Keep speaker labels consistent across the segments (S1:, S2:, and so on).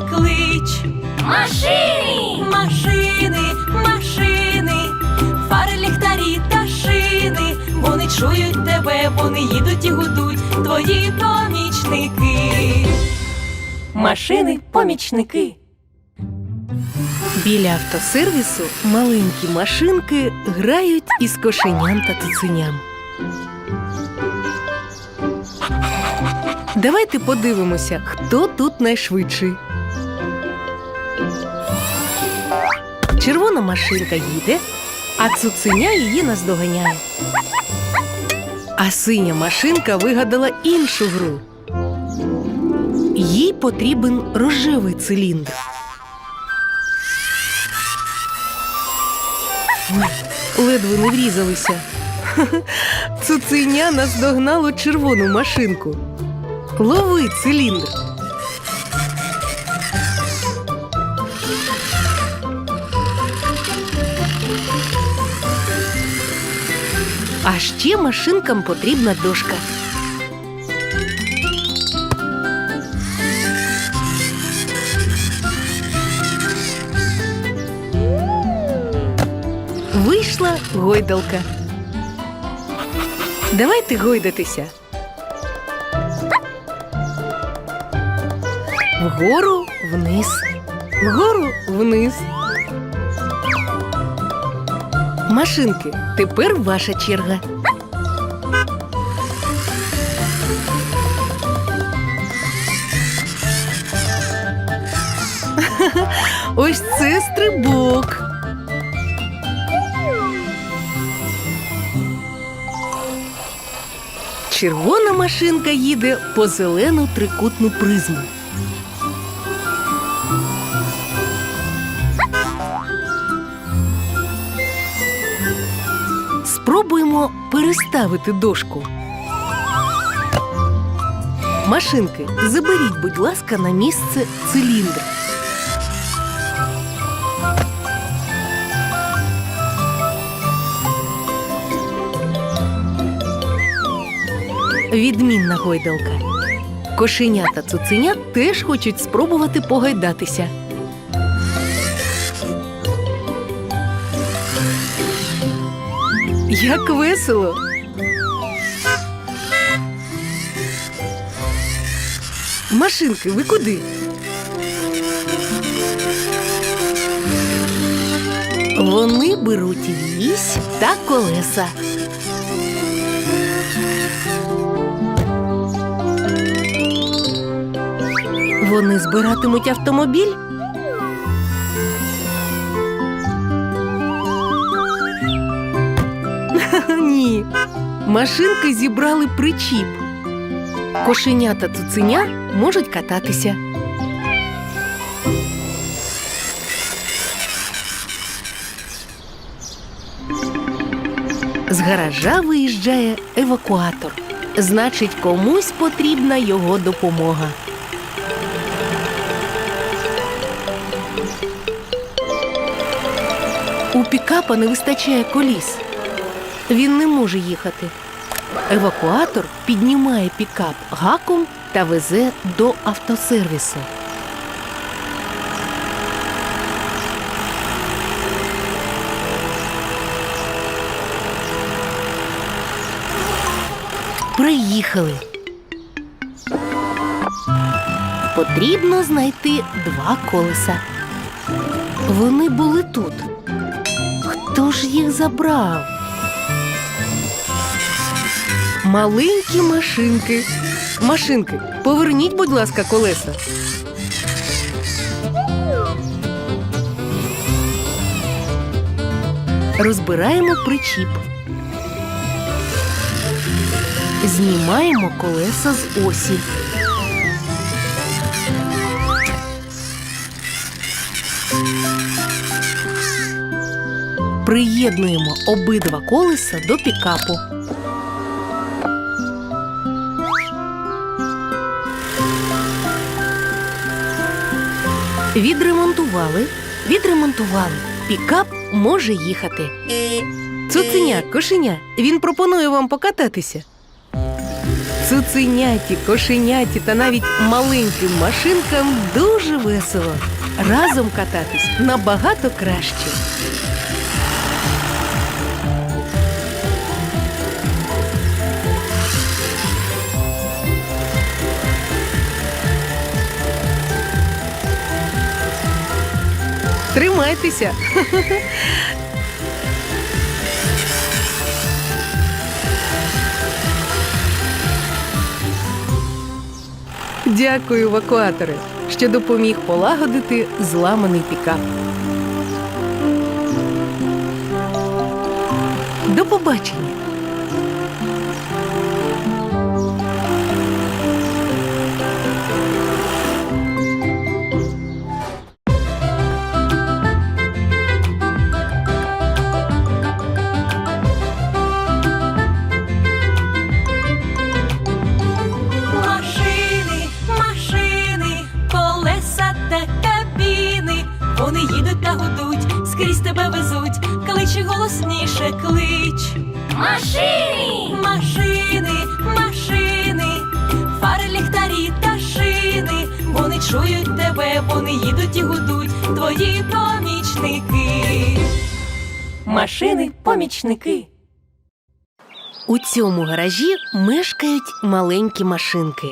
S1: клич.
S2: Машини!
S1: Машини, машини, фари, ліхтарі та шини. Вони чують тебе, вони їдуть і гудуть, твої помічники. Машини, помічники.
S3: Біля автосервісу маленькі машинки грають із кошеням та цуценям. Давайте подивимося, хто тут найшвидший. Червона машинка їде, а цуценя її наздоганяє. А синя машинка вигадала іншу гру. Їй потрібен рожевий циліндр. Ой, ледве не врізалися. Цуценя наздогнало червону машинку. Лови циліндр. А ще машинкам потрібна дошка. Вийшла гойдалка. Давайте гойдатися. Вгору вниз. Вгору вниз. Машинки, тепер ваша черга. Ось це стрибок. Червона машинка їде по зелену трикутну призму. Переставити дошку. Машинки, заберіть, будь ласка, на місце циліндр. Відмінна гойдалка. Кошеня та цуценя теж хочуть спробувати погайдатися. Як весело! Машинки, ви куди? Вони беруть вісь та колеса. Вони збиратимуть автомобіль? Машинки зібрали причіп. Кошеня та цуценя можуть кататися. З гаража виїжджає евакуатор. Значить, комусь потрібна його допомога. У пікапа не вистачає коліс. Він не може їхати. Евакуатор піднімає пікап гаком та везе до автосервісу. Приїхали. Потрібно знайти два колеса. Вони були тут. Хто ж їх забрав? Маленькі машинки. Машинки, поверніть, будь ласка, колеса. Розбираємо причіп. Знімаємо колеса з осі. Приєднуємо обидва колеса до пікапу. Відремонтували, відремонтували. Пікап може їхати. Цуценя, кошеня, він пропонує вам покататися. Цуценяті, кошеняті та навіть маленьким машинкам дуже весело. Разом кататись набагато краще. Тримайтеся. Дякую, евакуатори, що допоміг полагодити зламаний пікап. До побачення.
S1: Твої помічники. Машини, помічники.
S3: У цьому гаражі мешкають маленькі машинки.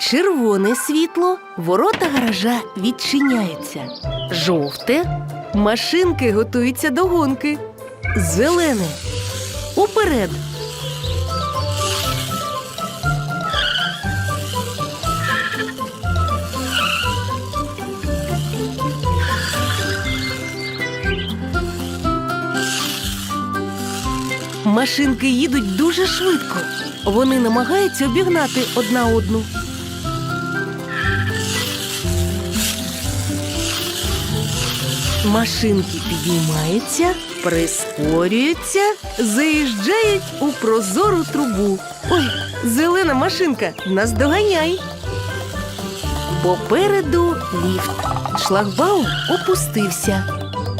S3: Червоне світло, ворота гаража відчиняються. Жовте машинки готуються до гонки. Зелене уперед. Машинки їдуть дуже швидко. Вони намагаються обігнати одна одну. Машинки піднімаються, прискорюються, заїжджають у прозору трубу. Ой, зелена машинка, наздоганяй. Попереду ліфт. Шлагбаум опустився.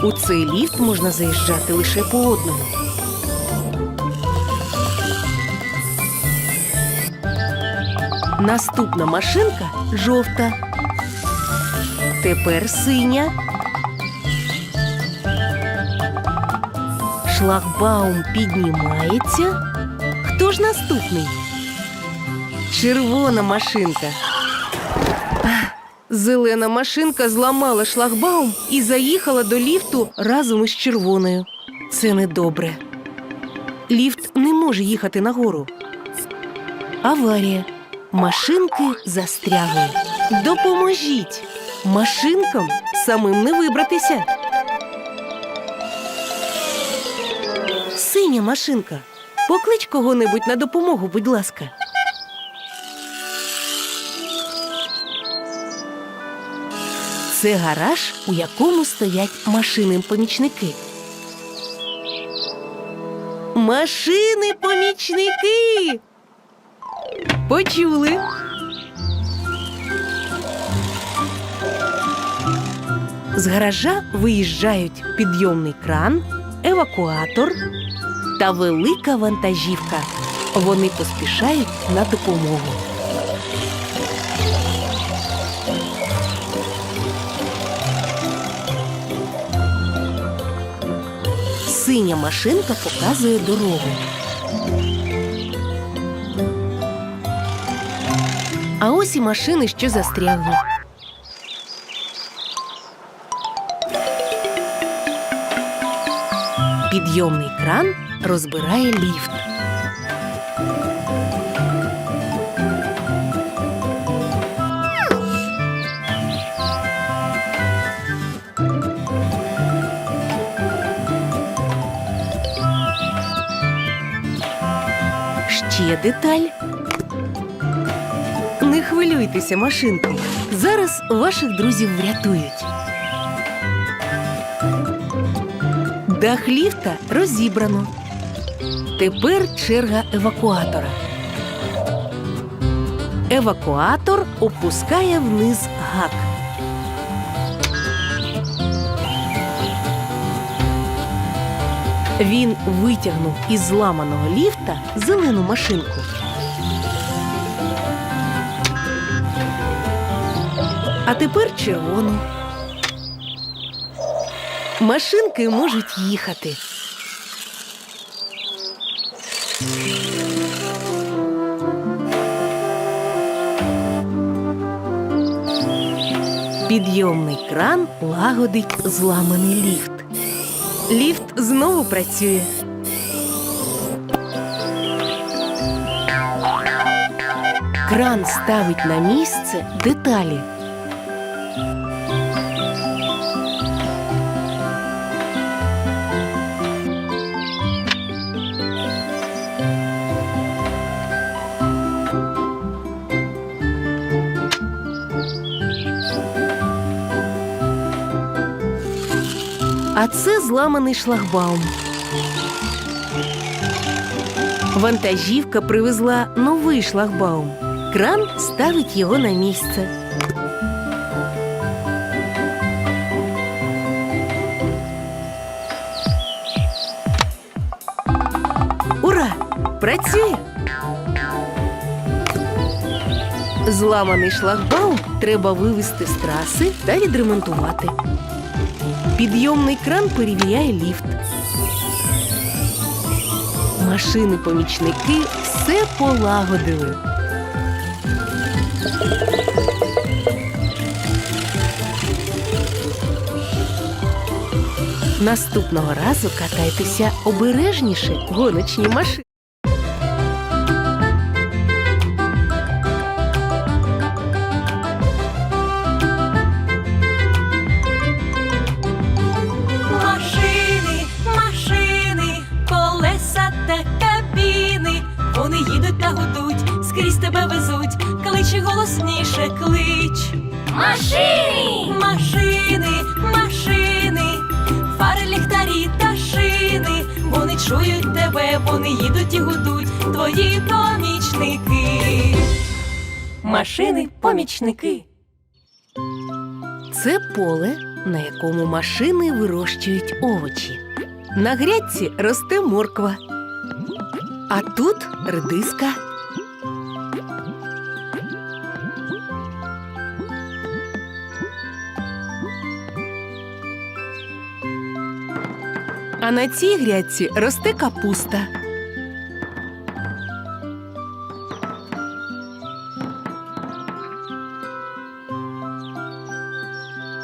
S3: У цей ліфт можна заїжджати лише по одному. Наступна машинка жовта. Тепер синя. Шлагбаум піднімається. Хто ж наступний? Червона машинка. Зелена машинка зламала шлагбаум і заїхала до ліфту разом із червоною. Це недобре. Ліфт не може їхати нагору. Аварія. Машинки застрягли. Допоможіть! Машинкам самим не вибратися. Синя машинка. Поклич кого-небудь на допомогу, будь ласка. Це гараж, у якому стоять машини-помічники. Машини-помічники! Почули. З гаража виїжджають підйомний кран, евакуатор та велика вантажівка. Вони поспішають на допомогу. Синя машинка показує дорогу. А ось і машини, що застрягли. Підйомний кран розбирає ліфт. Ще деталь. Хвилюйтеся, машинки. Зараз ваших друзів врятують. Дах ліфта розібрано. Тепер черга евакуатора. Евакуатор опускає вниз гак. Він витягнув із зламаного ліфта зелену машинку. А тепер червону. Машинки можуть їхати. Підйомний кран лагодить зламаний ліфт. Ліфт знову працює. Кран ставить на місце деталі. А це зламаний шлагбаум. Вантажівка привезла новий шлагбаум. Кран ставить його на місце. Працює! Зламаний шлагбаум треба вивести з траси та відремонтувати. Підйомний кран перевіряє ліфт. Машини-помічники все полагодили. Наступного разу катайтеся обережніше гоночні машини.
S1: Тебе везуть. Кличе голосніше, клич.
S2: Машини!
S1: Машини, машини, фари, ліхтарі та шини. Вони чують тебе, вони їдуть і гудуть. Твої помічники. Машини, помічники.
S3: Це поле, на якому машини вирощують овочі. На грядці росте морква. А тут редиска. А на цій грядці росте капуста.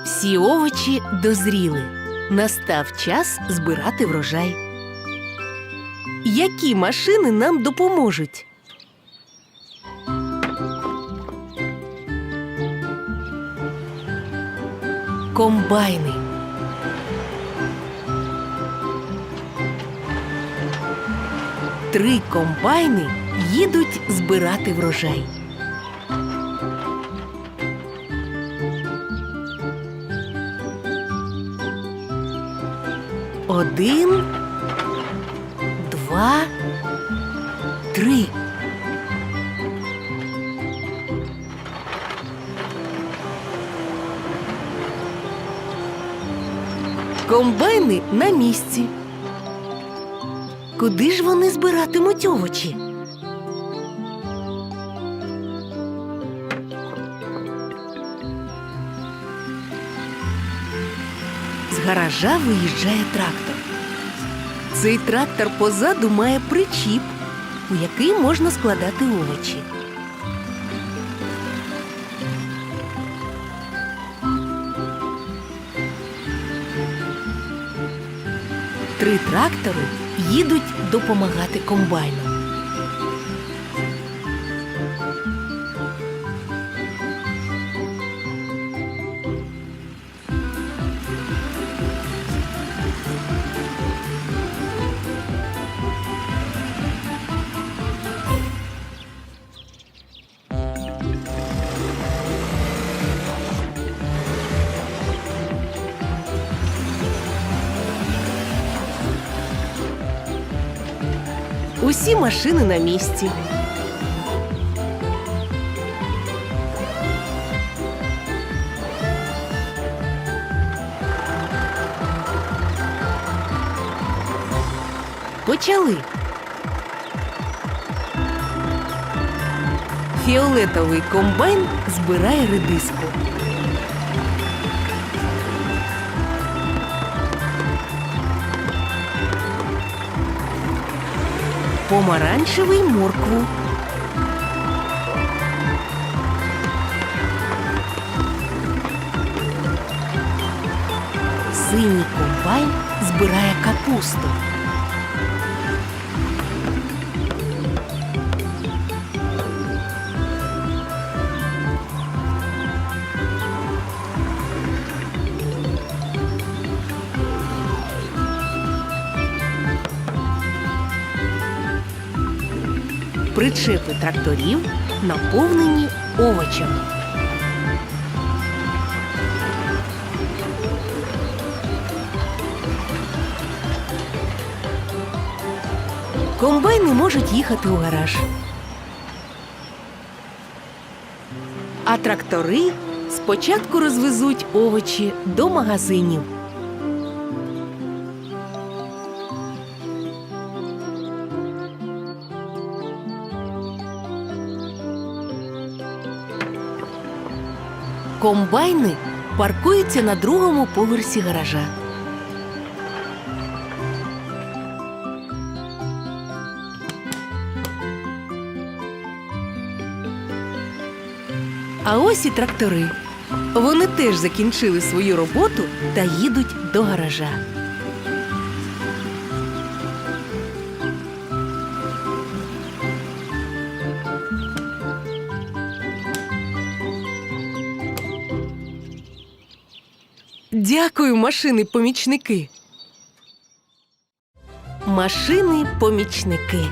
S3: Всі овочі дозріли. Настав час збирати врожай. Які машини нам допоможуть? Комбайни. Три комбайни їдуть збирати врожай. Один, два, три. Комбайни на місці. Куди ж вони збиратимуть овочі? З гаража виїжджає трактор. Цей трактор позаду має причіп, у який можна складати овочі. Три трактори їдуть допомагати комбайну. Усі машини на місці. Почали. Фіолетовий комбайн збирає редиску. Помаранчевий моркву. Синій комбайн збирає капусту. Причепи тракторів наповнені овочами. Комбайни можуть їхати у гараж. А трактори спочатку розвезуть овочі до магазинів. Комбайни паркуються на другому поверсі гаража. А ось і трактори. Вони теж закінчили свою роботу та їдуть до гаража. Дякую, машини-помічники. Машини-помічники.